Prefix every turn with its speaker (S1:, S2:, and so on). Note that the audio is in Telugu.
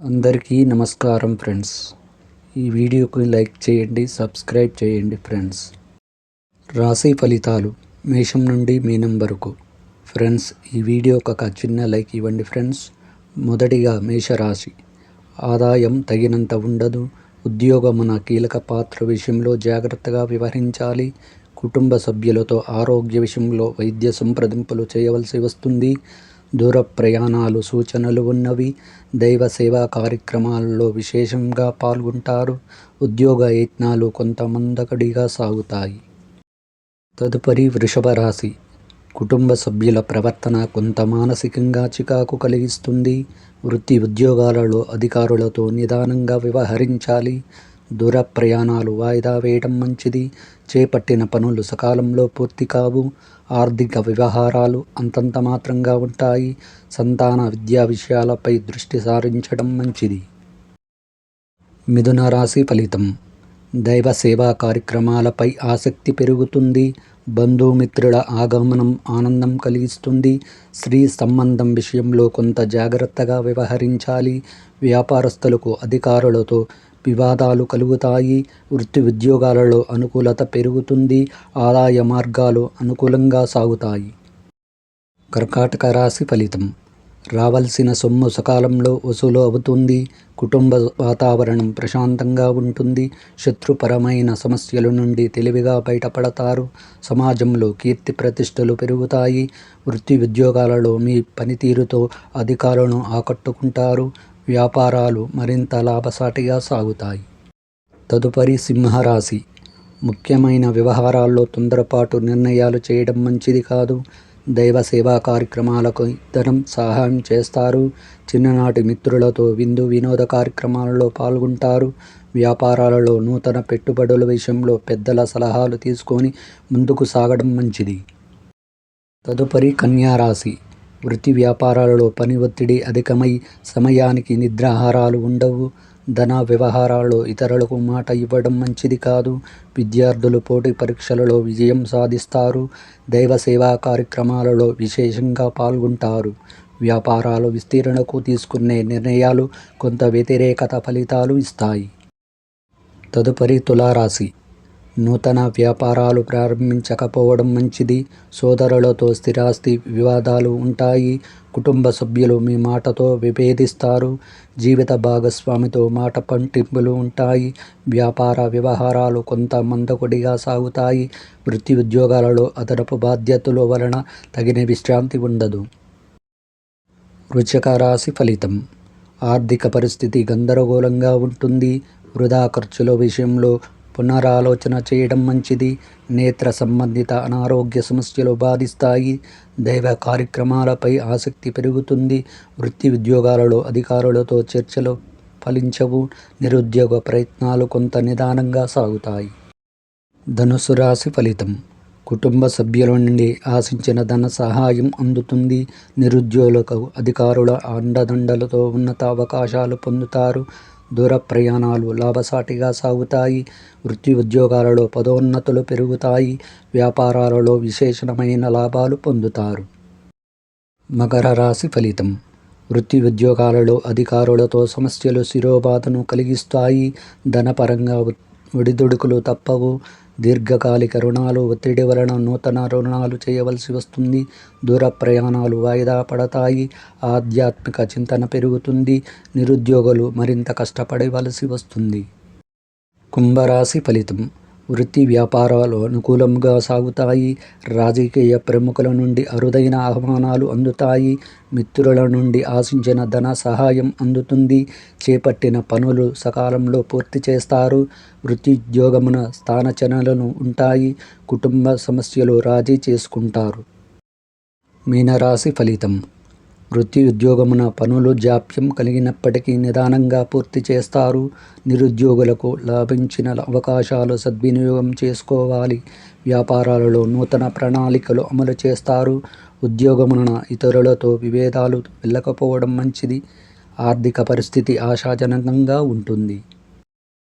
S1: అందరికీ నమస్కారం ఫ్రెండ్స్. ఈ వీడియోకి లైక్ చేయండి సబ్స్క్రైబ్ చేయండి ఫ్రెండ్స్. రాశి ఫలితాలు మేషం నుండి మీనం వరకు ఫ్రెండ్స్ ఈ వీడియోకి ఒక చిన్న లైక్ ఇవ్వండి ఫ్రెండ్స్. మొదటిగా మేషరాశి. ఆదాయం తగినంత ఉండదు. ఉద్యోగమున కీలక పాత్ర విషయంలో జాగ్రత్తగా వ్యవహరించాలి. కుటుంబ సభ్యులతో ఆరోగ్య విషయంలో వైద్య సంప్రదింపులు చేయవలసి వస్తుంది. దూర ప్రయాణాలు సూచనలు ఉన్నవి. దైవ సేవా కార్యక్రమాలలో విశేషంగా పాల్గొంటారు. ఉద్యోగ యత్నాలు కొంత మందకడిగా సాగుతాయి. తదుపరి వృషభ రాశి. కుటుంబ సభ్యుల ప్రవర్తన కొంత మానసికంగా చికాకు కలిగిస్తుంది. వృత్తి ఉద్యోగాలలో అధికారులతో నిదానంగా వ్యవహరించాలి. దూర ప్రయాణాలు వాయిదా వేయడం మంచిది. చేపట్టిన పనులు సకాలంలో పూర్తి కావు. ఆర్థిక వ్యవహారాలు అంతంత మాత్రంగా ఉంటాయి. సంతాన విద్యా విషయాలపై దృష్టి సారించడం మంచిది. మిథున రాశి ఫలితం. దైవ సేవా కార్యక్రమాలపై ఆసక్తి పెరుగుతుంది. బంధుమిత్రుల ఆగమనం ఆనందం కలిగిస్తుంది. స్త్రీ సంబంధం విషయంలో కొంత జాగ్రత్తగా వ్యవహరించాలి. వ్యాపారస్తులకు అధికారులతో వివాదాలు కలుగుతాయి. వృత్తి ఉద్యోగాలలో అనుకూలత పెరుగుతుంది. ఆదాయ మార్గాలు అనుకూలంగా సాగుతాయి. కర్కాటక రాశి ఫలితం. రావలసిన సొమ్ము సకాలంలో వసూలు అవుతుంది. కుటుంబ వాతావరణం ప్రశాంతంగా ఉంటుంది. శత్రుపరమైన సమస్యల నుండి తెలివిగా బయటపడతారు. సమాజంలో కీర్తి ప్రతిష్టలు పెరుగుతాయి. వృత్తి ఉద్యోగాలలో మీ పనితీరుతో అధికారులను ఆకట్టుకుంటారు. వ్యాపారాలు మరింత లాభసాటిగా సాగుతాయి. తదుపరి సింహరాశి. ముఖ్యమైన వ్యవహారాల్లో తొందరపాటు నిర్ణయాలు చేయడం మంచిది కాదు. దైవ సేవా కార్యక్రమాలకు ఇద్దరం సహాయం చేస్తారు. చిన్ననాటి మిత్రులతో విందు వినోద కార్యక్రమాలలో పాల్గొంటారు. వ్యాపారాలలో నూతన పెట్టుబడుల విషయంలో పెద్దల సలహాలు తీసుకొని ముందుకు సాగడం మంచిది. తదుపరి కన్యారాశి. వృత్తి వ్యాపారాలలో పని ఒత్తిడి అధికమై సమయానికి నిద్రాహారాలు ఉండవు. ధన వ్యవహారాల్లో ఇతరులకు మాట ఇవ్వడం మంచిది కాదు. విద్యార్థులు పోటీ పరీక్షలలో విజయం సాధిస్తారు. దైవ సేవా కార్యక్రమాలలో విశేషంగా పాల్గొంటారు. వ్యాపారాలు విస్తీర్ణకు తీసుకునే నిర్ణయాలు కొంత వ్యతిరేకత ఫలితాలు ఇస్తాయి. తదుపరి తులారాశి. నూతన వ్యాపారాలు ప్రారంభించకపోవడం మంచిది. సోదరులతో స్థిరాస్తి వివాదాలు ఉంటాయి. కుటుంబ సభ్యులు మీ మాటతో విభేదిస్తారు. జీవిత భాగస్వామితో మాట పంటింపులు ఉంటాయి. వ్యాపార వ్యవహారాలు కొంత మందకొడిగా సాగుతాయి. వృత్తి ఉద్యోగాలలో అదనపు బాధ్యతల వలన తగిన విశ్రాంతి ఉండదు. వృచక రాశి ఫలితం. ఆర్థిక పరిస్థితి గందరగోళంగా ఉంటుంది. వృధా ఖర్చుల విషయంలో పునరాలోచన చేయడం మంచిది. నేత్ర సంబంధిత అనారోగ్య సమస్యలు బాధిస్తాయి. దైవ కార్యక్రమాలపై ఆసక్తి పెరుగుతుంది. వృత్తి ఉద్యోగాలలో అధికారులతో చర్చలు ఫలించవు. నిరుద్యోగ ప్రయత్నాలు కొంత నిదానంగా సాగుతాయి. ధనుసు రాశి ఫలితం. కుటుంబ సభ్యుల నుండి ఆశించిన ధన సహాయం అందుతుంది. నిరుద్యోగులకు అధికారుల అండదండలతో ఉన్నత అవకాశాలు పొందుతారు. దూర ప్రయాణాలు లాభసాటిగా సాగుతాయి. వృత్తి ఉద్యోగాలలో పదోన్నతులు పెరుగుతాయి. వ్యాపారాలలో విశేషమైన లాభాలు పొందుతారు. మకర రాశి ఫలితం. వృత్తి ఉద్యోగాలలో అధికారులతో సమస్యలు శిరోబాధను కలిగిస్తాయి. ధనపరంగా ఒడిదుడుకులు తప్పవు. దీర్ఘకాలిక రుణాలు ఒత్తిడి వలన నూతన రుణాలు చేయవలసి వస్తుంది. దూర ప్రయాణాలు వాయిదా పడతాయి. ఆధ్యాత్మిక చింతన పెరుగుతుంది. నిరుద్యోగులు మరింత కష్టపడవలసి వస్తుంది. కుంభరాశి ఫలితం. వృత్తి వ్యాపారాలు అనుకూలంగా సాగుతాయి. రాజకీయ ప్రముఖుల నుండి అరుదైన ఆహ్వానాలు అందుతాయి. మిత్రుల నుండి ఆశించిన ధన సహాయం అందుతుంది. చేపట్టిన పనులు సకాలంలో పూర్తి చేస్తారు. వృత్తిద్యోగమున స్థానచనలను ఉంటాయి. కుటుంబ సమస్యలు రాజీ చేసుకుంటారు. మీనరాశి ఫలితం. వృత్తి ఉద్యోగమున పనులు జాప్యం కలిగినప్పటికీ నిదానంగా పూర్తి చేస్తారు. నిరుద్యోగులకు లాభించిన అవకాశాలు సద్వినియోగం చేసుకోవాలి. వ్యాపారాలలో నూతన ప్రణాళికలు అమలు చేస్తారు. ఉద్యోగమున ఇతరులతో విభేదాలు వెళ్ళకపోవడం మంచిది. ఆర్థిక పరిస్థితి ఆశాజనకంగా ఉంటుంది.